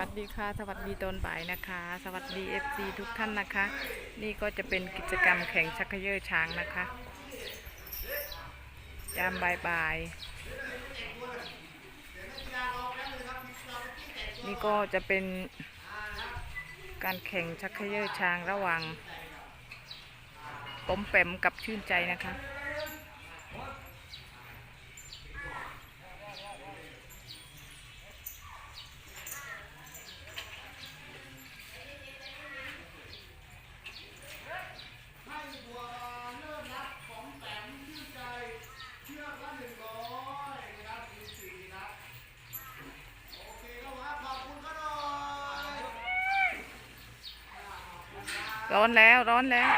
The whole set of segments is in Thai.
วัสดีค่ะ สวัสดีตอนบ่ายนะคะ สวัสดี FC ทุกท่านนะคะ นี่ก็จะเป็นกิจกรรมแข่งชักเขย่อช้างนะคะยามบ่ายบ่ายๆนี่ก็จะเป็นการแข่งชักเขย่อช้างระหว่างปมแปมกับชื่นใจนะคะ ร้อนแล้วร้อนแล้ว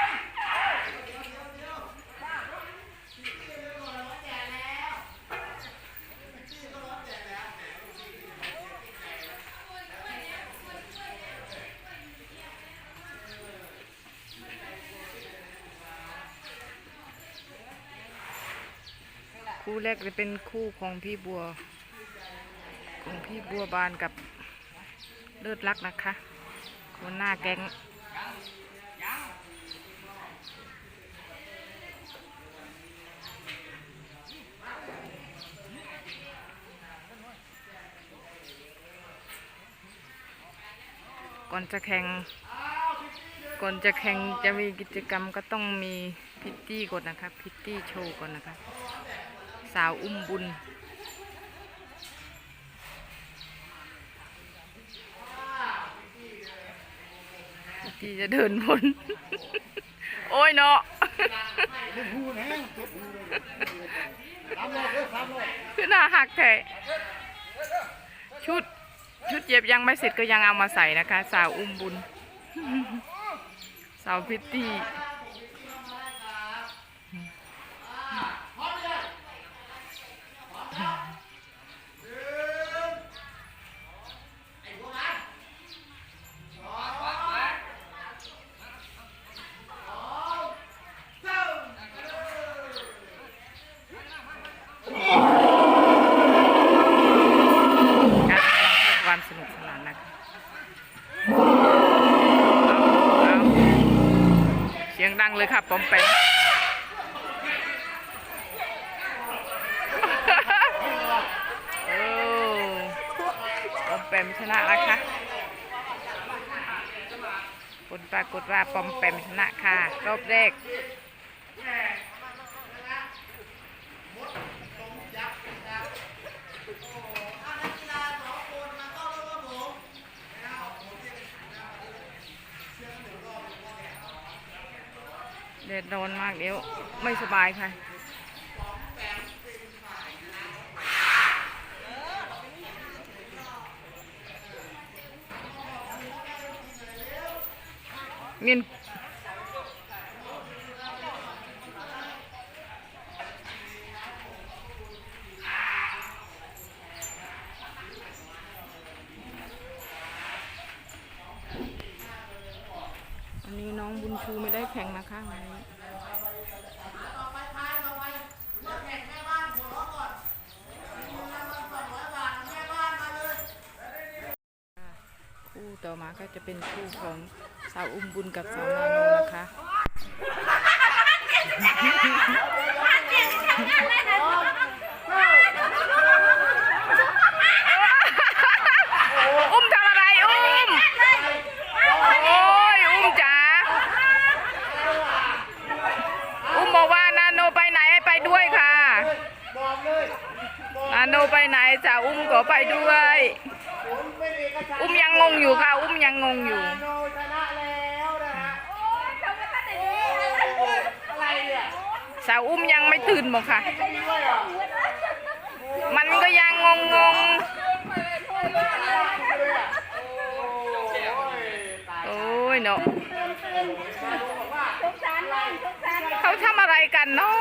คู่แรกจะเป็นคู่ของพี่บัว ของพี่บัวบานกับเลิศรักนะคะคนหน้าแก๊ง ก่อนจะแข่งก่อนจะแข่งจะมีกิจกรรมก็ต้องมีพิตตี้ก่อนนะคะพิตตี้โชว์ก่อนนะคะสาวอุ้มบุญพิตตี้จะเดินบนโอ้ยเนาะคือหน้าหักแท้ชุด ชุดเย็บยังไม่เสร็จก็ยังเอามาใส่นะคะ สาวอุ้มบุญ สาวพิตตี้ การแข่งความสนุกสนานนะคะเอาเอาเสียงดังเลย ค่ะปอมแปมโอ้ปอมแปมชนะนะคะผลปรากฏว่าปอมแปมชนะค่ะ รอบแรก ดดร้อนมากเดี๋ยว ไม่สบายค่ะเมียนวันนี้น้องบุญชูไม่ได้แข่งนะคะวันนี้ คู่ต่ อมาก็จะเป็นคู่ของสาวอุ้มบุญกับสาวนาโนนะคะ อุ้มทำอะไรอุ้ม โอ้ยอุ้มจ๋า อุ้มบอกว่านาโนไปไหนให้ไปด้วยค่ะ บอกเลยบอก นาโนไปไหนสาวอุ้มก็ไปด้วย ผมไม่มีกระชา อุ้มยังงงอยู่ค่ะ อุ้มยังงงอยู่ โนชนะแล้วนะฮะอะไรเนี่ย สาวอุ้มยังไม่ตื่นบอกค่ะ มันก็ยังงงงง โอ้ยตาย ๆโอ้ยเนาะ บอกว่า สงสารน้องสงสารน้อง เขาทำอะไรกันเนาะ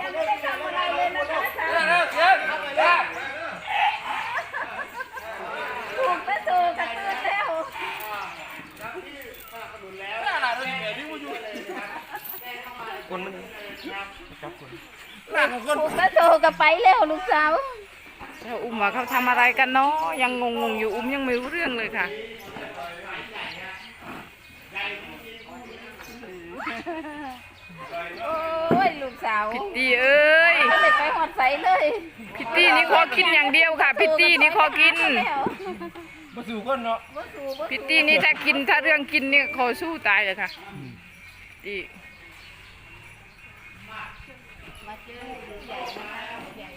ยังไม่ได้ทำอะไรเลยนะคะถูกก็ถูกกระตือแล้ว คนมันจับคนถูกก็ถูกก็ไปแล้วลูกสาวแล้วอุ้มว่าเขาทำอะไรกันเนาะยังงงๆอยู่อุ้มยังไม่รู้เรื่องเลยค่ะโอ้ยลูกสาวพิตตี้เอ้ยก็เลยไปหอดใสเลยพิตตี้นี่ขอกินอย่างเดียวค่ะ พิตตี้นี่ขอกินแล้วมาสู่ก้นเนาะบ่สู้บ่พิตตี้นี่ถ้ากินถ้าเรื่องกินนี่ขอสู้ตายเลยค่ะตี มาเจอลูกใหญ่นะคะลูกใหญ่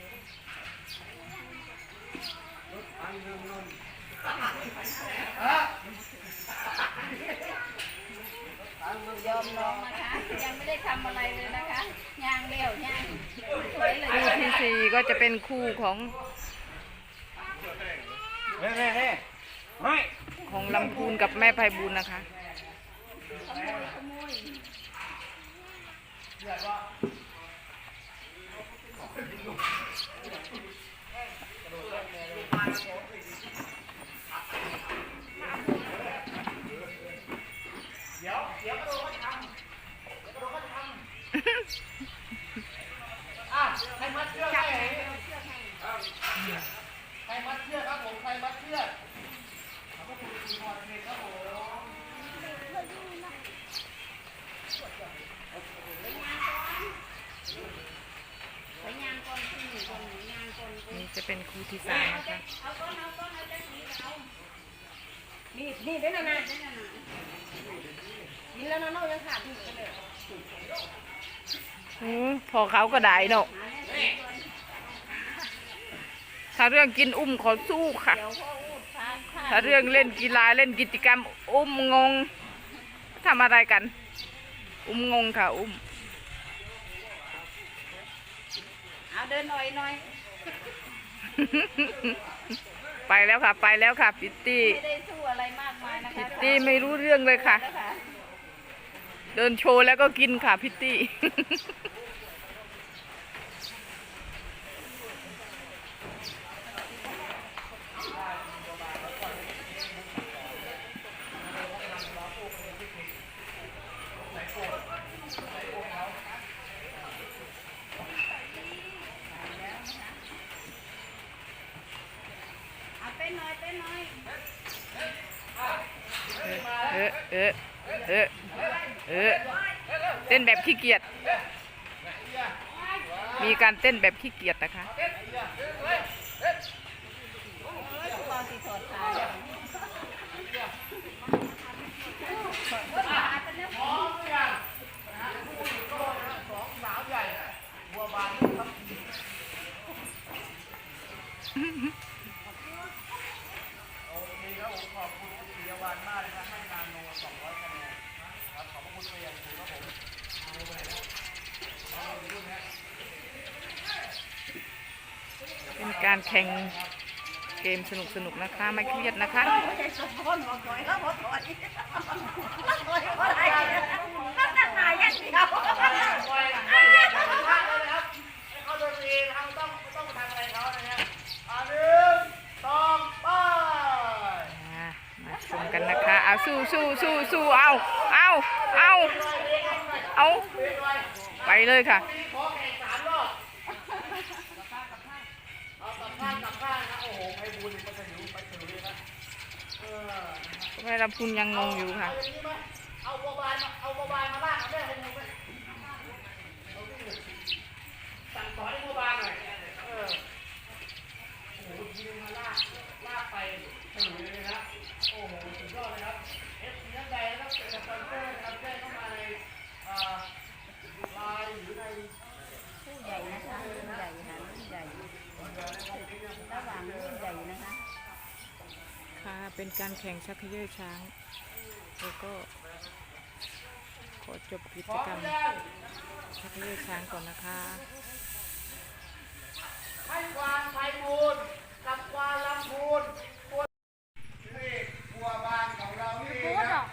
ยอมน้องนะคะ ยังไม่ได้ทำอะไรเลยนะคะย่างเลี้ยวย่างสวยเลยคู่ที่สี่ก็จะเป็นคู่ของเน่เน่เน่ไม่ของลำพูนกับแม่ไพบูลย์นะคะ ขโมยขโมย เดี๋ยวเดี๋ยวกระโดดเขาทำเดี๋ยวกระโดดเขาทำอะ ใครมัดเชือกให้ใครมัดเชือกครับผมใครมัดเชือกขอบคุณคุณพรเพชรครับผมไปย่างก่อนที่นี่ก่อนย่างก่อนนี่จะเป็นคู่ที่สามนะคะเอาก่อนเอาก่อนเอาจังสีเอานี่นี่ได้นะนะกินแล้วนะน้องยังขาดอยู่กันเลยอืมพอเขาก็ได้เนาะ ถ้าเรื่องกินอุ้มขอสู้ค่ะเดี๋ยวพ่ออูดพาพาถ้าเรื่องเล่นกีฬาเล่นกิจกรรม อุ้มงงทำอะไรกัน อุ้มงงค่ะ อุ้มเอาเดินหน่อยหน่อยไปแล้วค่ะ ไปแล้วค่ะ พิตตี้ไม่ได้สู้อะไรมากมายนะคะพิตตี้ไม่รู้เรื่องเลยค่ะแล้วค่ะเดินโชว์แล้วก็กินค่ะ พิตตี้ เอาเต้นหน่อยเต้นหน่อย เออเออ เออ เออ เต้นแบบขี้เกียจ มีการเต้นแบบขี้เกียจนะคะ ตอนที่ถอดขาเนี่ย พร้อมหรือยังนะฮะคู่หนึ่งก็นะฮะสองสาวใหญ่บัวบานครับโอเคครับผมขอบคุณคุณปิยวานมากนะครับให้นาโน200คะแนนครับขอบพระคุณไปอย่างสูงครับผมเอาไปแล้วเอาไปรุ่นนี้ เป็นการแข่งเกมสนุกสนุกๆนะคะ ไม่เครียดนะคะคนบอกถอยแล้วพอถอยถอยอะไรนั่งหนาอย่างเดียวปล่อยหลังให้เลยนะคะมาชมกันนะคะ เอาสู้สู้สู้สู้เอาเอาเอาเอาไปเลยค่ะ ขอแข่งสามรอบเอากลับ ข้างกับข้างนะโอ้โหไปบูลย์ไปสนุกไปสนุกเลยนะเออแม่ลำพูนยังงงอยู่ค่ะ เอาบัวบานมาเอาบัวบานมาลากกับแม่ให้หนูไหมเอาดิสั่งสอนให้บัวบานหน่อยเออโอ้โหทีนึงมาลากลากไปสนุกเลยนะโอ้โหสุดยอดเลยครับเอฟซีท่านใดนะครับเป็นสปอนเซอร์นะครับแจ้งเข้ามาในอ่าไลน์หรือใน ผู้ใหญ่นะคะผู้ใหญ่ค่ะผู้ใหญ่ ระหว่างผู้ใหญ่นะคะ ค่ะเป็นการแข่งชักเขย่อช้าง แล้วก็ ขอจบกิจกรรมชักเขย่อช้างก่อนนะคะให้ควานไพบูลย์กับควานลำพูนตัวนี่บัวบานของเรานี่เองนะ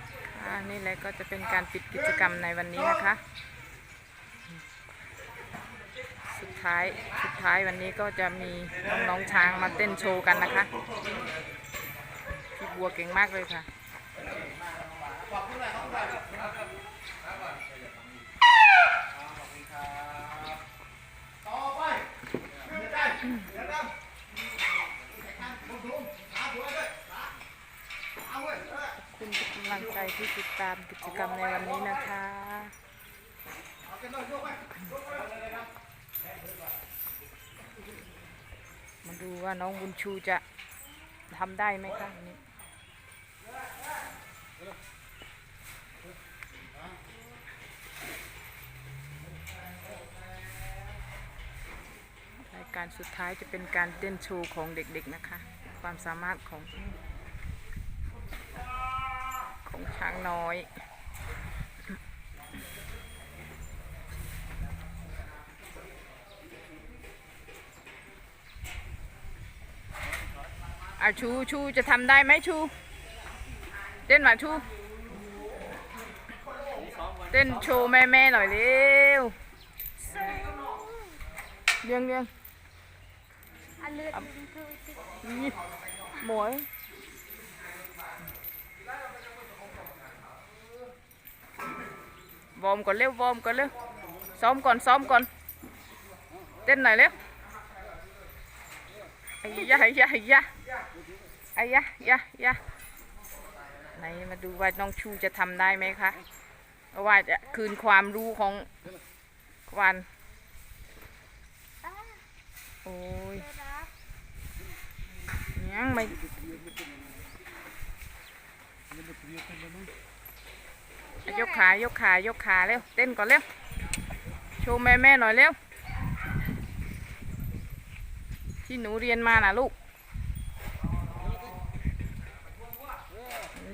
อ่านี่แหละก็จะเป็นการปิดกิจกรรมในวันนี้นะคะ ท้ายสุดท้ายวันนี้ก็จะมีน้องๆช้างมาเต้นโชว์กันนะคะพี่บัวเก่งมากเลยค่ะคุณกำลังใจที่ติดตามกิจกรรมในวันนี้นะคะ ว่าน้องบุญชูจะทำได้ไหมคะนนี้รายการสุดท้ายจะเป็นการเต้นโชว์ของเด็กๆนะคะ ความสามารถของของช้างน้อย อะชูชูจะทำได้ไหมชูเต้นมาชูเต้นโชว์แม่แม่หน่อยเร็วเรียงเรียงเลือดคือสินี่หมวยวอมก่อนเร็ววอมก่อนเร็วซ้อมก่อนซ้อมก่อนเต้นหน่อยเร็วไอ้ยะไอ้ยะไอ้ยะ ไอ้ยะยะยะไหนมาดูว่าน้องชูจะทำได้ไหมคะว่าจะคืนความรู้ของควันโอ้ยยังไม่ยกขายกขายกขาเร็วเต้นก่อนเร็วโชว์แม่แม่หน่อยเร็วที่หนูเรียนมาน่ะลูก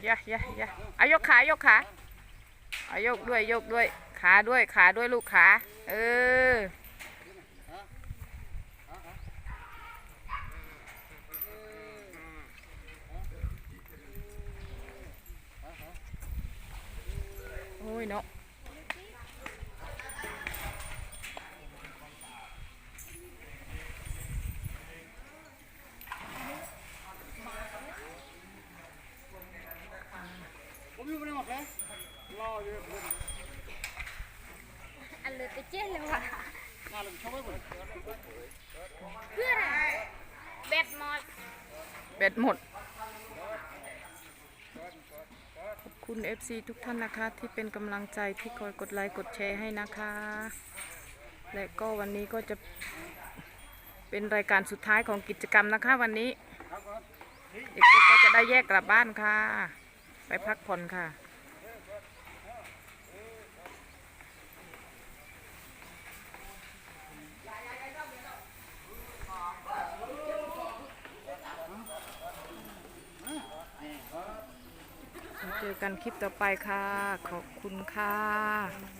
ยะยะยะอายกขายกขาอายกด้วยยกด้วย ขาด้วยขาด้วยลูกขา เออ ผมอยู่ในหมดเลยรออยู่ผมอันเลือดไปเจ๊เลยว่ะงาเราชอบไว้หมดเพื่ออะไรเบ็ดหมดแบตหมดขอบคุณ FC ทุกท่านนะคะ ที่เป็นกำลังใจที่คอยกดไลค์กดแชร์ให้นะคะ และก็วันนี้ก็จะเป็นรายการสุดท้ายของกิจกรรมนะคะวันนี้เด็กๆก็จะได้แยกกลับบ้านค่ะ ไปพักผ่อนค่ะ เจอกันคลิปต่อไปค่ะ ขอบคุณค่ะ